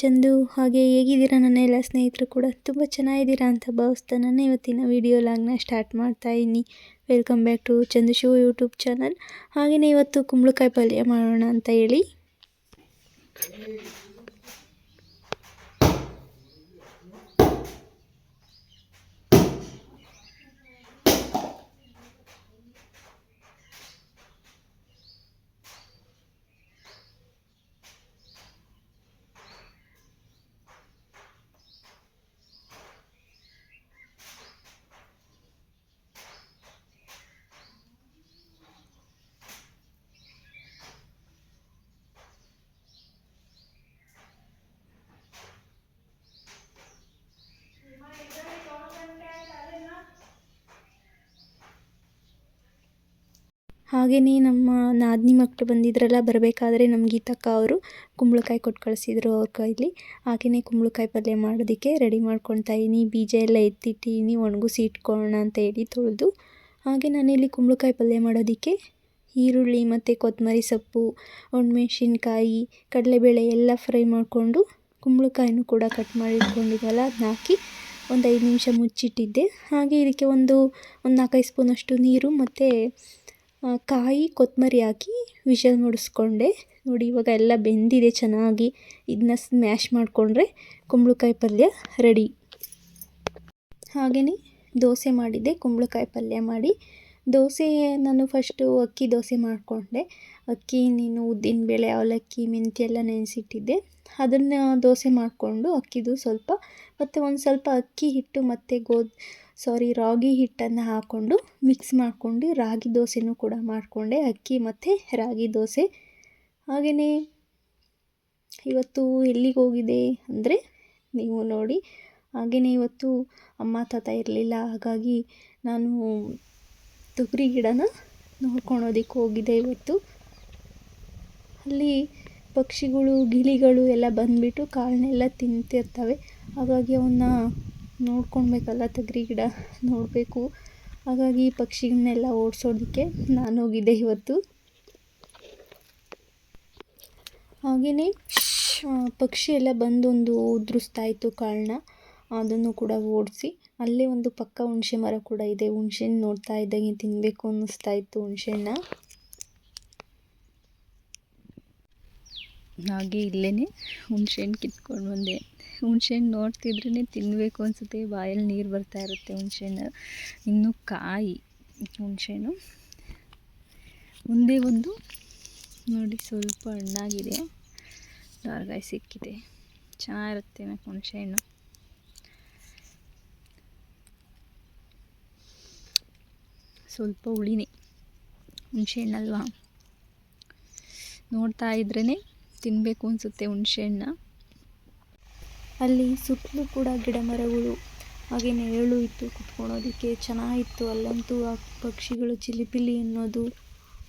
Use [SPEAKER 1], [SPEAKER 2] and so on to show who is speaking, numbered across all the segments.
[SPEAKER 1] ಚಂದು, ಹಾಗೆ ಹೇಗಿದ್ದೀರಾ ನನ್ನ ಎಲ್ಲ ಸ್ನೇಹಿತರು ಕೂಡ? ತುಂಬ ಚೆನ್ನಾಗಿದ್ದೀರಾ ಅಂತ ಭಾವಿಸ್ತಾ ನಾನು ಇವತ್ತಿನ ವಿಡಿಯೋ ಲಾಗ್ನ ಸ್ಟಾರ್ಟ್ ಮಾಡ್ತಾ ಇದ್ದೀನಿ. Welcome back to Chandu show YouTube channel ಹಾಗೆಯೇ ಇವತ್ತು ಕುಂಬಳಕಾಯಿ ಪಲ್ಯ ಮಾಡೋಣ ಅಂತ ಹೇಳಿ. ಹಾಗೆಯೇ ನಮ್ಮ ನಾದಿನಿ ಮಕ್ಕಳು ಬಂದಿದ್ರಲ್ಲ ಬರಬೇಕಾದ್ರೆ ನಮ್ಮ ಗೀತಕ್ಕ ಅವರು ಕುಂಬಳಕಾಯಿ ಕೊಟ್ಟು ಕಳಿಸಿದ್ರು ಅವ್ರ ಕೈಲಿ. ಹಾಗೆಯೇ ಕುಂಬಳಕಾಯಿ ಪಲ್ಯ ಮಾಡೋದಕ್ಕೆ ರೆಡಿ ಮಾಡ್ಕೊಳ್ತಾ ಇದ್ದೀನಿ. ಬೀಜ ಎಲ್ಲ ಎತ್ತಿಟ್ಟಿನಿ ಒಣಗಿಸಿ ಇಟ್ಕೊಳ್ಳೋಣ ಅಂತ ಹೇಳಿ ತೊಳೆದು. ಹಾಗೆ ನಾನಿಲ್ಲಿ ಕುಂಬಳಕಾಯಿ ಪಲ್ಯ ಮಾಡೋದಕ್ಕೆ ಈರುಳ್ಳಿ ಮತ್ತು ಕೊತ್ತಂಬರಿ ಸೊಪ್ಪು, ಒಣಮೆಣ್ಸಿನ್ಕಾಯಿ, ಕಡಲೆಬೇಳೆ ಎಲ್ಲ ಫ್ರೈ ಮಾಡಿಕೊಂಡು ಕುಂಬಳಕಾಯಿನೂ ಕೂಡ ಕಟ್ ಮಾಡಿ ಇಟ್ಕೊಂಡಿದ್ದಲ್ಲ ಅದನ್ನ ಹಾಕಿ ಒಂದು ಐದು ನಿಮಿಷ ಮುಚ್ಚಿಟ್ಟಿದ್ದೆ. ಹಾಗೆ ಇದಕ್ಕೆ ಒಂದು ಒಂದು ನಾಲ್ಕೈದು ಸ್ಪೂನಷ್ಟು ನೀರು ಮತ್ತು ಕಾಯಿ ಕೊತ್ತಂಬರಿ ಹಾಕಿ ವಿಷಲ್ ಮುಡಿಸ್ಕೊಂಡೆ. ನೋಡಿ, ಇವಾಗ ಎಲ್ಲ ಬೆಂದಿದೆ ಚೆನ್ನಾಗಿ. ಇದನ್ನ ಸ್ಮ್ಯಾಶ್ ಮಾಡಿಕೊಂಡ್ರೆ ಕುಂಬಳಕಾಯಿ ಪಲ್ಯ ರೆಡಿ ಹಾಗೆಯೇ ದೋಸೆ ಮಾಡಿದ್ದೆ, ಕುಂಬಳಕಾಯಿ ಪಲ್ಯ ಮಾಡಿ. ದೋಸೆ ನಾನು ಫಸ್ಟು ಅಕ್ಕಿ ದೋಸೆ ಮಾಡಿಕೊಂಡೆ. ಅಕ್ಕಿ, ನೀನು ಉದ್ದಿನಬೇಳೆ ಅವಲಕ್ಕಿ, ಮೆಂತ್ಯ ಎಲ್ಲ ನೆನೆಸಿಟ್ಟಿದ್ದೆ. ಅದನ್ನು ದೋಸೆ ಮಾಡಿಕೊಂಡು ಅಕ್ಕಿದು ಸ್ವಲ್ಪ, ಮತ್ತು ಒಂದು ಸ್ವಲ್ಪ ಅಕ್ಕಿ ಹಿಟ್ಟು ಮತ್ತು ಗೋಧಿ ಸಾರಿ, ರಾಗಿ ಹಿಟ್ಟನ್ನು ಹಾಕ್ಕೊಂಡು ಮಿಕ್ಸ್ ಮಾಡಿಕೊಂಡು ರಾಗಿ ದೋಸೆನೂ ಕೂಡ ಮಾಡಿಕೊಂಡೆ. ಅಕ್ಕಿ ಮತ್ತು ರಾಗಿ ದೋಸೆ. ಹಾಗೆಯೇ ಇವತ್ತು ಎಲ್ಲಿಗೆ ಹೋಗಿದೆ ಅಂದರೆ ನೀವು ನೋಡಿ. ಹಾಗೆಯೇ ಇವತ್ತು ಅಮ್ಮ, ತಾತ ಇರಲಿಲ್ಲ. ಹಾಗಾಗಿ ನಾನು ತೊಗರಿ ಗಿಡನ ನೋಡ್ಕೊಳೋದಕ್ಕೆ ಹೋಗಿದ್ದೆ ಇವತ್ತು. ಅಲ್ಲಿ ಪಕ್ಷಿಗಳು, ಗಿಳಿಗಳು ಎಲ್ಲ ಬಂದುಬಿಟ್ಟು ಕಾಳನ್ನೆಲ್ಲ ತಿಂತಿರ್ತವೆ. ಹಾಗಾಗಿ ಅವನ್ನ ನೋಡ್ಕೊಳ್ಬೇಕಲ್ಲ ತಗ್ರಿ ಗಿಡ, ನೋಡಬೇಕು. ಹಾಗಾಗಿ ಪಕ್ಷಿಗಳನ್ನೆಲ್ಲ ಓಡಿಸೋದಕ್ಕೆ ನಾನು ಹೋಗಿದ್ದೆ ಇವತ್ತು. ಹಾಗೆಯೇ ಪಕ್ಷಿ ಎಲ್ಲ ಬಂದೊಂದು ಉದುರಿಸ್ತಾ ಇತ್ತು ಕಾಳನ್ನ ಅದನ್ನು ಕೂಡ ಓಡಿಸಿ, ಅಲ್ಲೇ ಒಂದು ಪಕ್ಕ ಹುಣಸೆ ಮರ ಕೂಡ ಇದೆ. ಹುಣಸೆ ನೋಡ್ತಾ ಇದ್ದಂಗೆ ತಿನ್ನಬೇಕು ಅನ್ನಿಸ್ತಾ ಇತ್ತು ಹುಣಸೆನ. ಹಾಗೆ ಇಲ್ಲೇ ಹುಣಸೆಹಣ್ಣು ಕಿತ್ಕೊಂಡು ಬಂದೆ. ಹುಣಸೆ ನೋಡ್ತಿದ್ರೇನೆ ನೋಡ್ತಿದ್ರೇ ತಿನ್ನಬೇಕು ಅನಿಸುತ್ತೆ, ಬಾಯಲ್ಲಿ ನೀರು ಬರ್ತಾ ಇರುತ್ತೆ ಹುಣ್ಸೆಹಣ್ಣು. ಇನ್ನು ಕಾಯಿ ಹುಣ್ಸೆಹಣ್ಣು. ಮುಂದೆ ಒಂದೇ. ನೋಡಿ ಸ್ವಲ್ಪ ಹಣ್ಣಾಗಿದೆ. ದಾರ್ಗಾಯಿ ಸಿಕ್ಕಿದೆ. ಚೆನ್ನಾಗಿರುತ್ತೆ ಹುಣಸೆ ಹಣ್ಣು ಸ್ವಲ್ಪ ಹುಳಿನೇ ಹುಣಸೆ ಹಣ್ಣಲ್ವಾ ನೋಡ್ತಾ ಇದ್ರೇ ತಿನ್ನಬೇಕು ಅನಿಸುತ್ತೆ ಹುಣಸೆ ಹಣ್ಣ ಅಲ್ಲಿ ಸುತ್ತಲೂ ಕೂಡ ಗಿಡ ಮರಗಳು. ಹಾಗೆ ನೆರಳು ಇತ್ತು ಕುತ್ಕೊಳೋದಕ್ಕೆ. ಚೆನ್ನಾಗಿತ್ತು ಅಲ್ಲಂತೂ ಆ ಪಕ್ಷಿಗಳು ಚಿಲಿಪಿಲಿ ಅನ್ನೋದು.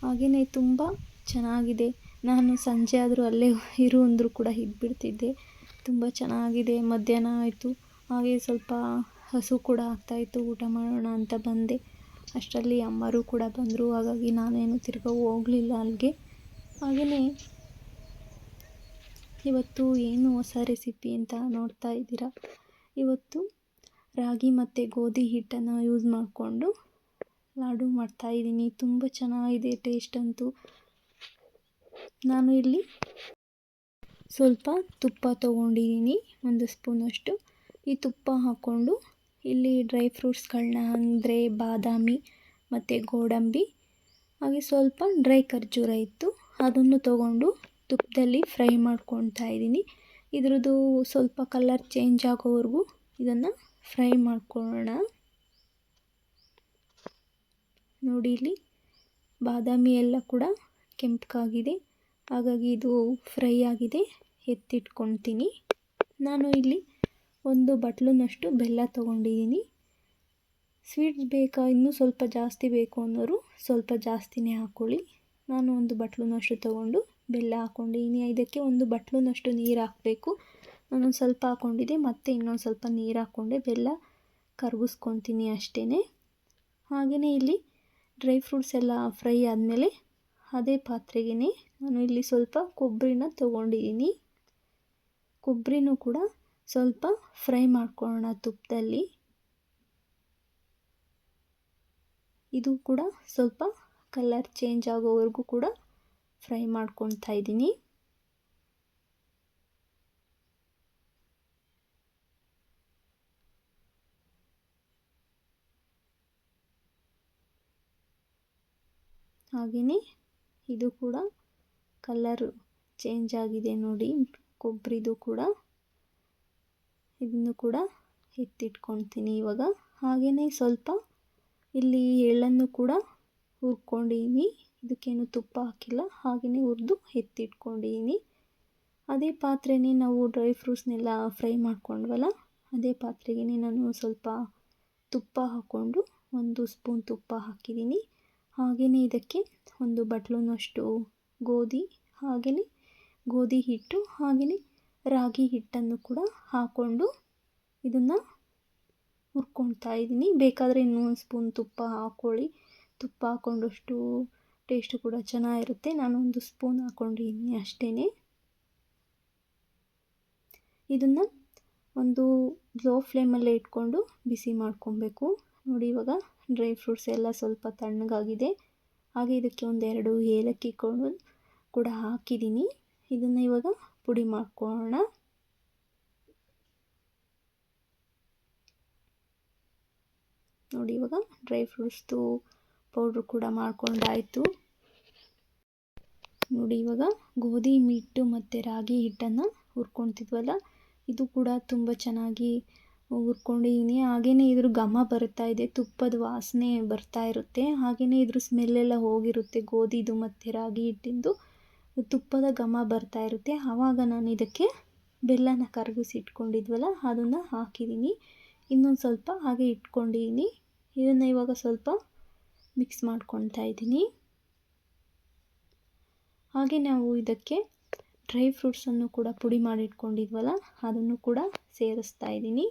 [SPEAKER 1] ಹಾಗೆಯೇ ತುಂಬ ಚೆನ್ನಾಗಿದೆ. ನಾನು ಸಂಜೆ ಆದರೂ ಅಲ್ಲೇ ಇರು ಅಂದರೂ ಕೂಡ ಇದ್ಬಿಡ್ತಿದ್ದೆ ತುಂಬ ಚೆನ್ನಾಗಿದೆ. ಮಧ್ಯಾಹ್ನ ಆಯಿತು. ಹಾಗೆ ಸ್ವಲ್ಪ ಹಸು ಕೂಡ ಆಗ್ತಾಯಿತ್ತು. ಊಟ ಮಾಡೋಣ ಅಂತ ಬಂದೆ. ಅಷ್ಟರಲ್ಲಿ ಅಮ್ಮರು ಕೂಡ ಬಂದರು. ಹಾಗಾಗಿ ನಾನೇನು ತಿರ್ಗಾ ಹೋಗಲಿಲ್ಲ ಅಲ್ಲಿಗೆ. ಹಾಗೆಯೇ ಇವತ್ತು ಏನು ಹೊಸ ರೆಸಿಪಿ ಅಂತ ನೋಡ್ತಾ ಇದ್ದೀರಾ? ಇವತ್ತು ರಾಗಿ ಮತ್ತು ಗೋಧಿ ಹಿಟ್ಟನ್ನು ಯೂಸ್ ಮಾಡಿಕೊಂಡು ಲಾಡು ಮಾಡ್ತಾಯಿದ್ದೀನಿ ತುಂಬ ಚೆನ್ನಾಗಿದೆ ಟೇಸ್ಟ್ ಅಂತೂ. ನಾನು ಇಲ್ಲಿ ಸ್ವಲ್ಪ ತುಪ್ಪ ತೊಗೊಂಡಿದ್ದೀನಿ, ಒಂದು ಸ್ಪೂನಷ್ಟು ಈ ತುಪ್ಪ ಹಾಕ್ಕೊಂಡು ಇಲ್ಲಿ ಡ್ರೈ ಫ್ರೂಟ್ಸ್ಗಳನ್ನ ಅಂದರೆ ಬಾದಾಮಿ ಮತ್ತು ಗೋಡಂಬಿ, ಹಾಗೆ ಸ್ವಲ್ಪ ಡ್ರೈ ಖರ್ಜೂರ ಇತ್ತು. ಅದನ್ನು ತೊಗೊಂಡು ತುಪ್ಪದಲ್ಲಿ ಫ್ರೈ ಮಾಡ್ಕೊತಾ ಇದ್ದೀನಿ. ಇದ್ರದ್ದು ಸ್ವಲ್ಪ ಕಲರ್ ಚೇಂಜ್ ಆಗೋವರೆಗೂ ಇದನ್ನು ಫ್ರೈ ಮಾಡ್ಕೊಳ್ಳೋಣ. ನೋಡಿ ಇಲ್ಲಿ ಬಾದಾಮಿ ಎಲ್ಲ ಕೂಡ ಕೆಂಪಗಾಗಿದೆ. ಹಾಗಾಗಿ ಇದು ಫ್ರೈ ಆಗಿದೆ. ಎತ್ತಿಟ್ಕೊತೀನಿ ನಾನು ಇಲ್ಲಿ ಒಂದು ಬಟ್ಲುನಷ್ಟು ಬೆಲ್ಲ ತೊಗೊಂಡಿದ್ದೀನಿ. ಸ್ವೀಟ್ಸ್ ಬೇಕಾ? ಇನ್ನೂ ಸ್ವಲ್ಪ ಜಾಸ್ತಿ ಬೇಕು ಅನ್ನೋರು ಸ್ವಲ್ಪ ಜಾಸ್ತಿನೇ ಹಾಕ್ಕೊಳ್ಳಿ ನಾನು ಒಂದು ಬಟ್ಲುನಷ್ಟು ತೊಗೊಂಡು ಬೆಲ್ಲ ಹಾಕ್ಕೊಂಡಿದ್ದೀನಿ ಇದಕ್ಕೆ ಒಂದು ಬಟ್ಲುನಷ್ಟು ನೀರು ಹಾಕಬೇಕು. ನಾನೊಂದು ಸ್ವಲ್ಪ ಹಾಕ್ಕೊಂಡಿದ್ದೆ ಮತ್ತೆ ಇನ್ನೊಂದು ಸ್ವಲ್ಪ ನೀರು ಹಾಕ್ಕೊಂಡೆ. ಬೆಲ್ಲ ಕರಗಿಸ್ಕೊತೀನಿ ಅಷ್ಟೇ ಹಾಗೆಯೇ ಇಲ್ಲಿ ಡ್ರೈ ಫ್ರೂಟ್ಸ್ ಎಲ್ಲ ಫ್ರೈ ಆದಮೇಲೆ ಅದೇ ಪಾತ್ರೆಗೆ ನಾನು ಇಲ್ಲಿ ಸ್ವಲ್ಪ ಕೊಬ್ಬರಿನ ತೊಗೊಂಡಿದ್ದೀನಿ. ಕೊಬ್ಬರಿನೂ ಕೂಡ ಸ್ವಲ್ಪ ಫ್ರೈ ಮಾಡ್ಕೊಳ್ಳೋಣ ತುಪ್ಪದಲ್ಲಿ ಇದು ಕೂಡ ಸ್ವಲ್ಪ ಕಲರ್ ಚೇಂಜ್ ಆಗೋವರೆಗೂ ಕೂಡ ಫ್ರೈ ಮಾಡ್ಕೊತಾ ಇದ್ದೀನಿ. ಹಾಗೆಯೇ ಇದು ಕೂಡ ಕಲರ್ ಚೇಂಜ್ ಆಗಿದೆ ನೋಡಿ, ಕೊಬ್ಬರಿದು ಕೂಡ. ಇದನ್ನು ಕೂಡ ಎತ್ತಿಟ್ಕೊತೀನಿ ಇವಾಗ. ಹಾಗೆಯೇ ಸ್ವಲ್ಪ ಇಲ್ಲಿ ಎಳ್ಳನ್ನು ಕೂಡ ಹುರ್ಕೊಂಡಿದ್ದೀನಿ. ಇದಕ್ಕೇನು ತುಪ್ಪ ಹಾಕಿಲ್ಲ, ಹಾಗೆಯೇ ಹುರಿದು ಎತ್ತಿಟ್ಕೊಂಡಿದ್ದೀನಿ ಅದೇ ಪಾತ್ರೆನೇ ನಾವು ಡ್ರೈ ಫ್ರೂಟ್ಸ್ನೆಲ್ಲ ಫ್ರೈ ಮಾಡ್ಕೊಂಡ್ವಲ್ಲ, ಅದೇ ಪಾತ್ರೆಗೆ ನಾನು ಸ್ವಲ್ಪ ತುಪ್ಪ ಹಾಕ್ಕೊಂಡು ಒಂದು ಸ್ಪೂನ್ ತುಪ್ಪ ಹಾಕಿದ್ದೀನಿ ಹಾಗೆಯೇ ಇದಕ್ಕೆ ಒಂದು ಬಟ್ಲುನಷ್ಟು ಗೋಧಿ, ಹಾಗೆಯೇ ಗೋಧಿ ಹಿಟ್ಟು, ಹಾಗೆಯೇ ರಾಗಿ ಹಿಟ್ಟನ್ನು ಕೂಡ ಹಾಕ್ಕೊಂಡು ಇದನ್ನು ಹುರ್ಕೊಳ್ತಾ ಇದ್ದೀನಿ ಬೇಕಾದರೆ ಇನ್ನೂ ಒಂದು ಸ್ಪೂನ್ ತುಪ್ಪ ಹಾಕ್ಕೊಳ್ಳಿ. ತುಪ್ಪ ಹಾಕ್ಕೊಂಡಷ್ಟು ಟೇಸ್ಟು ಕೂಡ ಚೆನ್ನಾಗಿರುತ್ತೆ. ನಾನು ಒಂದು ಸ್ಪೂನ್ ಹಾಕ್ಕೊಂಡಿದ್ದೀನಿ ಅಷ್ಟೇ ಇದನ್ನು ಒಂದು ಲೋ ಫ್ಲೇಮಲ್ಲೇ ಇಟ್ಕೊಂಡು ಬಿಸಿ ಮಾಡ್ಕೊಬೇಕು. ನೋಡಿ ಇವಾಗ ಡ್ರೈ ಫ್ರೂಟ್ಸ್ ಎಲ್ಲ ಸ್ವಲ್ಪ ತಣ್ಣಗಾಗಿದೆ. ಹಾಗೆ ಇದಕ್ಕೆ ಒಂದೆರಡು ಏಲಕ್ಕಿ ಕೂಡ ಹಾಕಿದ್ದೀನಿ. ಇದನ್ನು ಇವಾಗ ಪುಡಿ ಮಾಡ್ಕೊಳ್ಳೋಣ. ನೋಡಿ ಇವಾಗ ಡ್ರೈ ಫ್ರೂಟ್ಸ್ದು ಪೌಡ್ರು ಕೂಡ ಮಾಡ್ಕೊಂಡಾಯಿತು. ನೋಡಿ ಇವಾಗ ಗೋಧಿ ಹಿಟ್ಟು ಮತ್ತು ರಾಗಿ ಹಿಟ್ಟನ್ನು ಹುರ್ಕೊತಿದ್ವಲ್ಲ, ಇದು ಕೂಡ ತುಂಬ ಚೆನ್ನಾಗಿ ಹುರ್ಕೊಂಡಿದ್ದೀನಿ ಹಾಗೆಯೇ ಇದ್ರ ಘಮ ಬರ್ತಾ ಇದೆ, ತುಪ್ಪದ ವಾಸನೆ ಬರ್ತಾ ಇರುತ್ತೆ. ಹಾಗೆಯೇ ಇದ್ರ ಸ್ಮೆಲ್ಲೆಲ್ಲ ಹೋಗಿರುತ್ತೆ ಗೋಧಿದು ಮತ್ತು ರಾಗಿ ಹಿಟ್ಟಿಂದು. ತುಪ್ಪದ ಘಮ ಬರ್ತಾ ಇರುತ್ತೆ. ಆವಾಗ ನಾನು ಇದಕ್ಕೆ ಬೆಲ್ಲನ ಕರಗಿಸಿ ಇಟ್ಕೊಂಡಿದ್ವಲ್ಲ ಅದನ್ನು ಹಾಕಿದ್ದೀನಿ ಇನ್ನೊಂದು ಸ್ವಲ್ಪ ಹಾಗೆ ಇಟ್ಕೊಂಡಿದ್ದೀನಿ ಇದನ್ನು ಇವಾಗ ಸ್ವಲ್ಪ ಮಿಕ್ಸ್ ಮಾಡ್ಕೊತಾ ಇದ್ದೀನಿ. ಹಾಗೆ ನಾವು ಇದಕ್ಕೆ ಡ್ರೈ ಫ್ರೂಟ್ಸನ್ನು ಕೂಡ ಪುಡಿ ಮಾಡಿ ಇಟ್ಕೊಂಡಿದ್ವಲ್ಲ, ಅದನ್ನು ಕೂಡ ಸೇರಿಸ್ತಾ ಇದ್ದೀನಿ.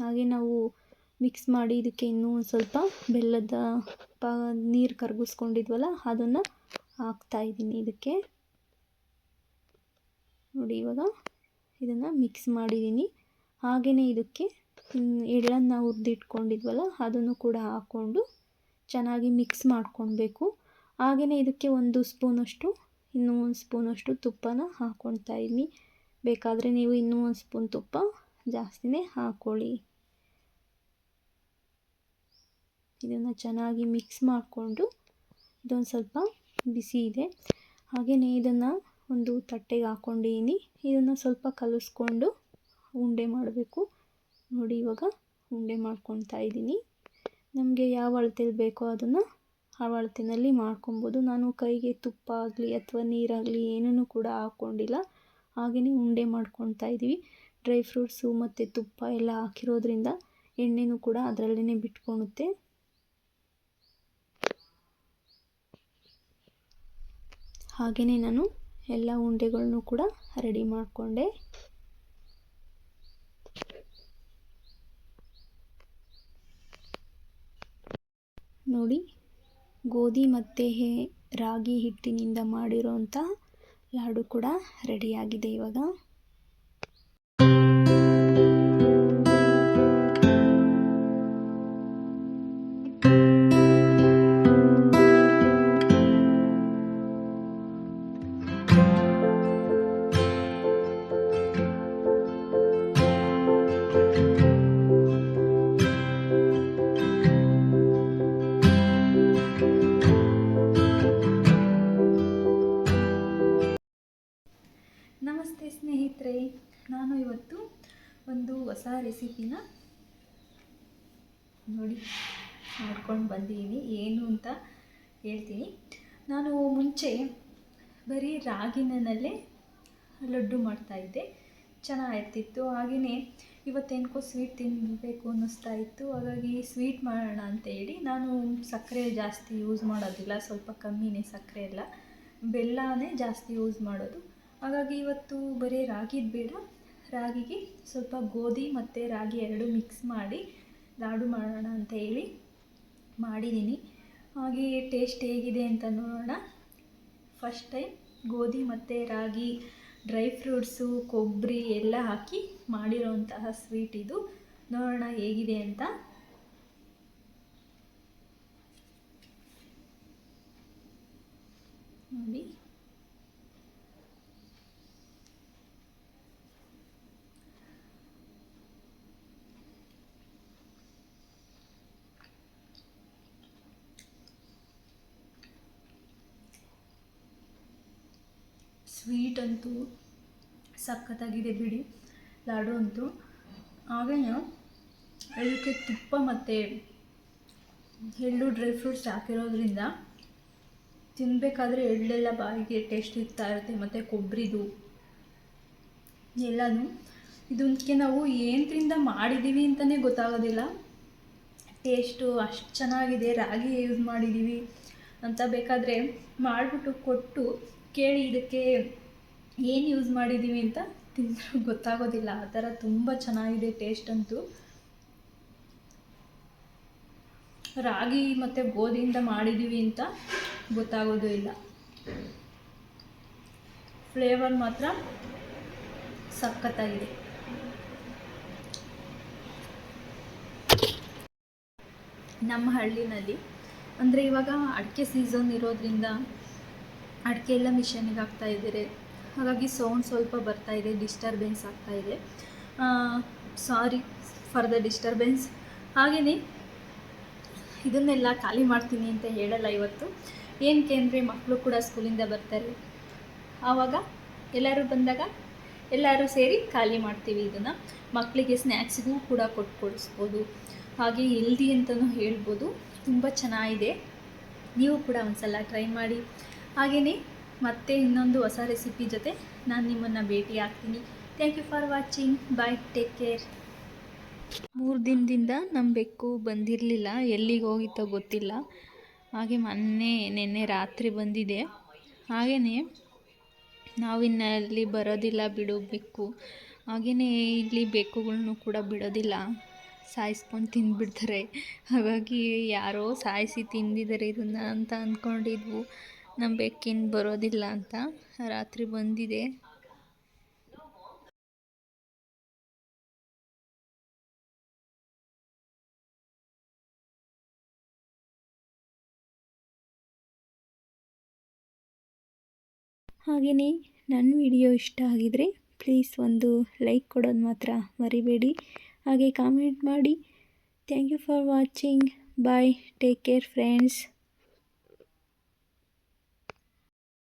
[SPEAKER 1] ಹಾಗೆ ನಾವು ಮಿಕ್ಸ್ ಮಾಡಿ ಇದಕ್ಕೆ ಇನ್ನೂ ಒಂದು ಸ್ವಲ್ಪ ಬೆಲ್ಲದ ಪ, ನೀರು ಕರಗಿಸ್ಕೊಂಡಿದ್ವಲ್ಲ, ಅದನ್ನು ಹಾಕ್ತಾ ಇದ್ದೀನಿ ಇದಕ್ಕೆ. ನೋಡಿ ಇವಾಗ ಇದನ್ನು ಮಿಕ್ಸ್ ಮಾಡಿದ್ದೀನಿ. ಹಾಗೆಯೇ ಇದಕ್ಕೆ ಎಳ್ಳನ್ನು ಹುರಿದಿಟ್ಕೊಂಡಿದ್ವಲ್ಲ, ಅದನ್ನು ಕೂಡ ಹಾಕ್ಕೊಂಡು ಚೆನ್ನಾಗಿ ಮಿಕ್ಸ್ ಮಾಡ್ಕೊಳ್ಬೇಕು ಹಾಗೆಯೇ ಇದಕ್ಕೆ ಒಂದು ಸ್ಪೂನಷ್ಟು, ಇನ್ನೂ ಒಂದು ಸ್ಪೂನಷ್ಟು ತುಪ್ಪನ ಹಾಕ್ಕೊಳ್ತಾ ಇದ್ದೀನಿ ಬೇಕಾದರೆ ನೀವು ಇನ್ನೂ ಒಂದು ಸ್ಪೂನ್ ತುಪ್ಪ ಜಾಸ್ತಿನೇ ಹಾಕ್ಕೊಳ್ಳಿ ಇದನ್ನು ಚೆನ್ನಾಗಿ ಮಿಕ್ಸ್ ಮಾಡಿಕೊಂಡು, ಇದೊಂದು ಸ್ವಲ್ಪ ಬಿಸಿ ಇದೆ. ಹಾಗೆಯೇ ಇದನ್ನು ಒಂದು ತಟ್ಟೆಗೆ ಹಾಕ್ಕೊಂಡಿದ್ದೀನಿ ಇದನ್ನು ಸ್ವಲ್ಪ ಕಲಿಸ್ಕೊಂಡು ಉಂಡೆ ಮಾಡಬೇಕು. ನೋಡಿ ಇವಾಗ ಉಂಡೆ ಮಾಡ್ಕೊತಾ ಇದ್ದೀನಿ. ನಮಗೆ ಯಾವ ಅಳತೆಲಿ ಬೇಕೋ ಅದನ್ನು ಆ ಅಳತೆಯಲ್ಲಿ ಮಾಡ್ಕೊಬೋದು ನಾನು ಕೈಗೆ ತುಪ್ಪ ಆಗಲಿ ಅಥವಾ ನೀರಾಗಲಿ ಏನೂ ಕೂಡ ಹಾಕ್ಕೊಂಡಿಲ್ಲ ಹಾಗೆಯೇ ಉಂಡೆ ಮಾಡ್ಕೊತಾ ಇದ್ದೀವಿ. ಡ್ರೈ ಫ್ರೂಟ್ಸು ಮತ್ತು ತುಪ್ಪ ಎಲ್ಲ ಹಾಕಿರೋದ್ರಿಂದ ಎಣ್ಣೆನೂ ಕೂಡ ಅದರಲ್ಲೇ ಬಿಟ್ಕೊಳುತ್ತೆ ಹಾಗೆಯೇ ನಾನು ಎಲ್ಲ ಉಂಡೆಗಳನ್ನೂ ಕೂಡ ರೆಡಿ ಮಾಡಿಕೊಂಡೆ ನೋಡಿ ಗೋಧಿ ಮತ್ತು ರಾಗಿ ಹಿಟ್ಟಿನಿಂದ ಮಾಡಿರೋಂಥ ಲಾಡು ಕೂಡ ರೆಡಿಯಾಗಿದೆ ಇವಾಗ. ನಮಸ್ತೆ ನೋಡಿ ನೋಡ್ಕೊಂಡು ಬಂದಿದ್ದೀನಿ ಏನು ಅಂತ ಹೇಳ್ತೀನಿ. ನಾನು ಮುಂಚೆ ಬರೀ ರಾಗಿನಲ್ಲೇ ಲಡ್ಡು ಮಾಡ್ತಾಯಿದ್ದೆ ಚೆನ್ನಾಗಿರ್ತಿತ್ತು. ಹಾಗೆಯೇ ಇವತ್ತೇನಕ್ಕೋ ಸ್ವೀಟ್ ತಿನ್ನಬೇಕು ಅನ್ನಿಸ್ತಾ ಇತ್ತು. ಹಾಗಾಗಿ ಸ್ವೀಟ್ ಮಾಡೋಣ ಅಂತ ಹೇಳಿ ನಾನು ಸಕ್ಕರೆ ಜಾಸ್ತಿ ಯೂಸ್ ಮಾಡೋದಿಲ್ಲ. ಸ್ವಲ್ಪ ಕಮ್ಮಿನೇ ಸಕ್ಕರೆ ಎಲ್ಲ. ಬೆಲ್ಲನೇ ಜಾಸ್ತಿ ಯೂಸ್ ಮಾಡೋದು. ಹಾಗಾಗಿ ಇವತ್ತು ಬರೀ ರಾಗಿದು ಬೇಡ. ರಾಗಿಗೆ ಸ್ವಲ್ಪ ಗೋಧಿ ಮತ್ತು ರಾಗಿ ಎರಡು ಮಿಕ್ಸ್ ಮಾಡಿ ಲಾಡು ಮಾಡೋಣ ಅಂತ ಹೇಳಿ ಮಾಡಿದ್ದೀನಿ. ಹಾಗೆ ಟೇಸ್ಟ್ ಹೇಗಿದೆ ಅಂತ ನೋಡೋಣ. ಫಸ್ಟ್ ಟೈಮ್ ಗೋಧಿ ಮತ್ತು ರಾಗಿ ಡ್ರೈ ಫ್ರೂಟ್ಸು ಕೊಬ್ಬರಿ ಎಲ್ಲ ಹಾಕಿ ಮಾಡಿರೋಂತಹ ಸ್ವೀಟ್ ಇದು. ನೋಡೋಣ ಹೇಗಿದೆ ಅಂತ. ನೋಡಿ. ಸ್ವೀಟ್ ಅಂತೂ ಸಖತ್ತಾಗಿದೆ ಬಿಡಿ, ಲಾಡು ಅಂತೂ. ಹಾಗೇ ಅದಕ್ಕೆ ತುಪ್ಪ ಮತ್ತು ಎಳ್ಳು ಡ್ರೈ ಫ್ರೂಟ್ಸ್ ಹಾಕಿರೋದ್ರಿಂದ ತಿನ್ನಬೇಕಾದ್ರೆ ಎಳ್ಳೆಲ್ಲ ಬಾಯಿಗೆ ಟೇಸ್ಟ್ ಇರ್ತಾ ಇರುತ್ತೆ, ಮತ್ತು ಕೊಬ್ಬರಿದು ಎಲ್ಲಾನು. ಇದಕ್ಕೆ ನಾವು ಏನರಿಂದ ಮಾಡಿದ್ದೀವಿ ಅಂತಲೇ ಗೊತ್ತಾಗೋದಿಲ್ಲ. ಟೇಸ್ಟು ಅಷ್ಟು ಚೆನ್ನಾಗಿದೆ, ರಾಗಿ ಯೂಸ್ ಮಾಡಿದ್ದೀವಿ ಅಂತ ಬೇಕಾದರೆ ಮಾಡಿಬಿಟ್ಟು ಕೊಟ್ಟು ಕೇಳಿ ಇದಕ್ಕೆ ಏನು ಯೂಸ್ ಮಾಡಿದ್ದೀವಿ ಅಂತ ತಿಂದರೂ ಗೊತ್ತಾಗೋದಿಲ್ಲ. ಆ ಥರ ತುಂಬ ಚೆನ್ನಾಗಿದೆ ಟೇಸ್ಟ್ ಅಂತೂ. ರಾಗಿ ಮತ್ತು ಗೋಧಿಯಿಂದ ಮಾಡಿದ್ದೀವಿ ಅಂತ ಗೊತ್ತಾಗೋದು ಇಲ್ಲ. ಫ್ಲೇವರ್ ಮಾತ್ರ ಸಖತ್ತಾಗಿದೆ. ನಮ್ಮ ಹಳ್ಳಿನಲ್ಲಿ ಅಂದರೆ ಇವಾಗ ಅಡಿಕೆ ಸೀಸನ್ ಇರೋದ್ರಿಂದ ಅಡಿಕೆ ಎಲ್ಲ ಮಿಷನಿಗೆ ಹಾಕ್ತಾ ಇದ್ದಾರೆ. ಹಾಗಾಗಿ ಸೌಂಡ್ ಸ್ವಲ್ಪ ಬರ್ತಾ ಇದೆ ಡಿಸ್ಟರ್ಬೆನ್ಸ್ ಆಗ್ತಾ ಇದೆ. ಸಾರಿ ಫಾರ್ ದ ಡಿಸ್ಟರ್ಬೆನ್ಸ್ ಹಾಗೆಯೇ ಇದನ್ನೆಲ್ಲ ಖಾಲಿ ಮಾಡ್ತೀನಿ ಅಂತ ಹೇಳಲ್ಲ ಇವತ್ತು. ಏನಕ್ಕೆ ಅಂದರೆ ಮಕ್ಕಳು ಕೂಡ ಸ್ಕೂಲಿಂದ ಬರ್ತಾರೆ. ಆವಾಗ ಎಲ್ಲರೂ ಬಂದಾಗ ಎಲ್ಲರೂ ಸೇರಿ ಖಾಲಿ ಮಾಡ್ತೀವಿ ಇದನ್ನು. ಮಕ್ಕಳಿಗೆ ಸ್ನ್ಯಾಕ್ಸ್ಗೂ ಕೂಡ ಕೊಟ್ಟು ಕೊಡಿಸ್ಬೋದು. ಹಾಗೆ ಹೆಲ್ದಿ ಅಂತಲೂ ಹೇಳ್ಬೋದು. ತುಂಬ ಚೆನ್ನಾಗಿದೆ. ನೀವು ಕೂಡ ಒಂದು ಸಲ ಟ್ರೈ ಮಾಡಿ. ಹಾಗೆಯೇ ಮತ್ತೆ ಇನ್ನೊಂದು ಹೊಸ ರೆಸಿಪಿ ಜೊತೆ ನಾನು ನಿಮ್ಮನ್ನು ಭೇಟಿ ಆಗ್ತೀನಿ. Thank you for watching bye take care ಮೂರು ದಿನದಿಂದ ನಮ್ಮ ಬೆಕ್ಕು ಬಂದಿರಲಿಲ್ಲ. ಎಲ್ಲಿಗೆ ಹೋಗಿತ್ತೋ ಗೊತ್ತಿಲ್ಲ. ಹಾಗೆ ಮೊನ್ನೆ, ನಿನ್ನೆ ರಾತ್ರಿ ಬಂದಿದೆ. ಹಾಗೆಯೇ ನಾವಿನ್ನು ಅಲ್ಲಿ ಬರೋದಿಲ್ಲ ಬಿಡು ಬೆಕ್ಕು. ಹಾಗೆಯೇ ಇಲ್ಲಿ ಬೆಕ್ಕುಗಳನ್ನು ಕೂಡ ಬಿಡೋದಿಲ್ಲ. ಸಾಯಿಸ್ಕೊಂಡು ತಿಂದುಬಿಡ್ತಾರೆ. ಹಾಗಾಗಿ ಯಾರೋ ಸಾಯಿಸಿ ತಿಂದಿದ್ದಾರೆ ಇದನ್ನು ಅಂತ ಅಂದ್ಕೊಂಡಿದ್ವು ನಮ್ಮ ಬೆಕ್ಕಿನ ಬರೋದಿಲ್ಲ ಅಂತ ರಾತ್ರಿ ಬಂದಿದೆ. ಹಾಗೆಯೇ ನನ್ನ ವಿಡಿಯೋ ಇಷ್ಟ ಆಗಿದರೆ ಪ್ಲೀಸ್ ಒಂದು ಲೈಕ್ ಕೊಡೋದು ಮಾತ್ರ ಮರಿಬೇಡಿ. ಹಾಗೆ ಕಾಮೆಂಟ್ ಮಾಡಿ. Thank you for watching. Bye. Take care friends.